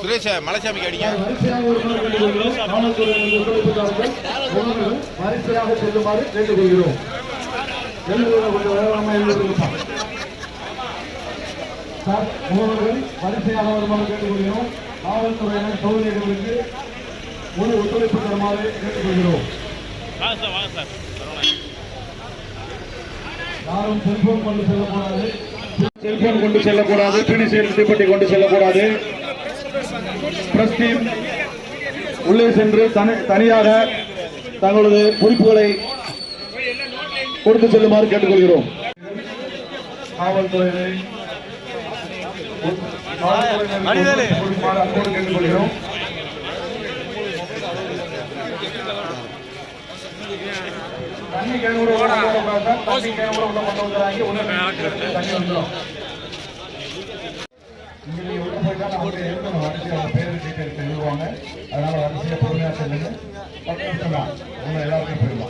சுரேஷ் மலைசாமிக்கு அடிங்க. வரிசையாக செல்லுமாறு கேட்டுக்கொள்கிறோம் வரிசையாக வருமாறு கேட்டுக்கொள்கிறோம் காவல்துறையினர் சோதனைகளுக்கு முழு ஒத்துழைப்பு தருமாறு கேட்டுக்கொள்கிறோம் யாரும் செல்போன் கொண்டு செல்லக்கூடாது. செல்போன் கொண்டு செல்லக்கூடாது பிடிசீல் தீப்பெட்டி கொண்டு செல்லக்கூடாது. பிரஸ் டீம் உள்ளே சென்று தனி- தனியாக தங்களது குறிப்புகளை கொடுத்து செல்லுமாறு கேட்டுக்கொள்கிறோம். அன்போடு கேட்டுக்கொள்கிறோம். தண்ணி கேன் கூட உள்ள தண்ணி கேன் கூட உள்ள கொண்டு வந்துறாங்க. தண்ணி உள்ள போயிட்டா நமக்கு எழுதணும். அவங்க எழுதுவாங்க. அதனால வரிசையை பொறுமையா சொல்லுங்க எல்லாருக்கும் போயிடலாம்